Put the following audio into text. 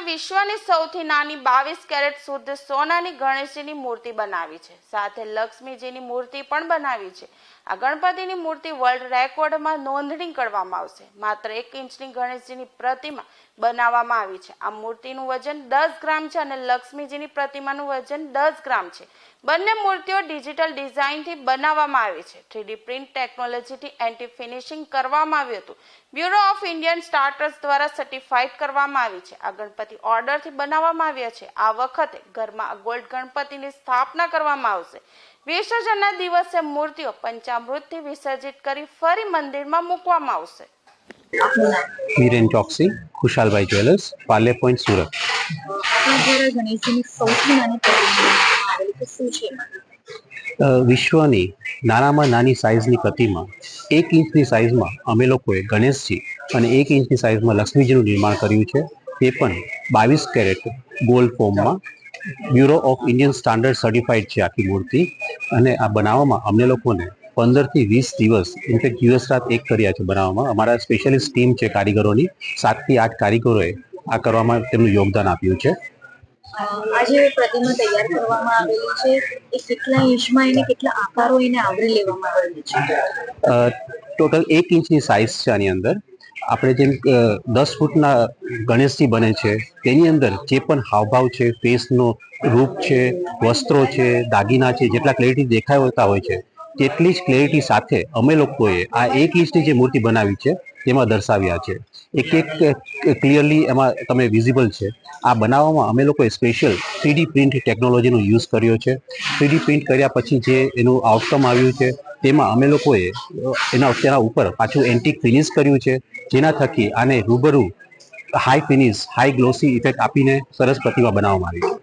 વિશ્વની સૌથી નાની બાવીસ કેરેટ શુદ્ધ સોનાની ગણેશજીની મૂર્તિ બનાવી છે. સાથે લક્ષ્મીજીની મૂર્તિ પણ બનાવી છે. આ ગણપતિની મૂર્તિ વર્લ્ડ રેકોર્ડમાં નોંધણી કરવામાં આવશે. માત્ર એક ઇંચની ગણેશજીની પ્રતિમા બનાવવામાં આવી છે. આ મૂર્તિનું વજન દસ ગ્રામ છે અને લક્ષ્મીજીની પ્રતિમાનું વજન દસ ગ્રામ છે. બંને મૂર્તિઓ ડિજિટલ ડિઝાઇનથી બનાવવામાં આવી છે. થ્રીડી પ્રિન્ટ ટેકનોલોજીથી એન્ટી ફિનિશિંગ કરવામાં આવ્યું હતું. બ્યુરો ઓફ ઇન્ડિયન સ્ટાર્ટર્સ દ્વારા સર્ટિફાઈડ કરવામાં આવી છે. આ ગણપતિ ઓર્ડરથી બનાવવામાં આવ્યા છે. આ વખતે ઘરમાં ગોલ્ડ ગણપતિની સ્થાપના કરવામાં આવશે. વિસર્જનના દિવસે મૂર્તિઓ પંચામૃતથી વિસર્જિત કરી ફરી મંદિરમાં મૂકવામાં આવશે. Viren Choksi Khushalbhai jewellers Parle point Surat. વિશ્વની નાનામાં નાની સાઇઝની પ્રતિમા એક ઇંચની સાઇઝમાં અમે લોકોએ ગણેશજી અને એક ઇંચની સાઇઝમાં લક્ષ્મીજીનું નિર્માણ કર્યું છે. તે પણ બાવીસ કેરેટ ગોલ્ડ ફોર્મમાં bureau of Indian standard certified છે આખી મૂર્તિ. અને આ બનાવવામાં અમને લોકોને પંદરથી વીસ દિવસ ઇનફેક્ટ દિવસ રાત એક કર્યા છે બનાવવામાં. અમારા સ્પેશિયલિસ્ટ ટીમ છે કારીગરોની. સાતથી આઠ કારીગરોએ આ કરવામાં તેમનું યોગદાન આપ્યું છે. આજે પ્રતિમા તૈયાર કરવામાં આવેલી છે. એ કેટલા ઇંચમાં એને કેટલા આકારો એને આવરી લેવામાં આવેલી છે? ટોટલ એક ઇંચની સાઇઝ છે આની અંદર. આપણે જેમ દસ ફૂટના ગણેશજી બને છે, તેની અંદર જે પણ હાવભાવ છે, ફેસનો રૂપ છે, વસ્ત્રો છે, દાગીના છે, જેટલા ક્લેરિટી દેખાતા હોય છે, તેટલી જ ક્લેરિટી સાથે અમે લોકોએ આ એક ઇંચની જે મૂર્તિ બનાવી છે, તેમાં દર્શાવ્યા છે. એક એક ક્લિયરલી એમાં તમે વિઝિબલ છે. આ બનાવવામાં અમે લોકોએ સ્પેશિયલ થ્રીડી પ્રિન્ટ ટેકનોલોજીનો યુઝ કર્યો છે. થ્રીડી પ્રિન્ટ કર્યા પછી જે એનું આઉટકમ આવ્યું છે તેમાં અમે લોકોએ એના તેના ઉપર પાછું એન્ટિક ફિનિશ કર્યું છે, જેના થકી આને રૂબરૂ high finish high glossy effect આપીને સરસ પ્રતિમા બનાવવામાં આવી છે.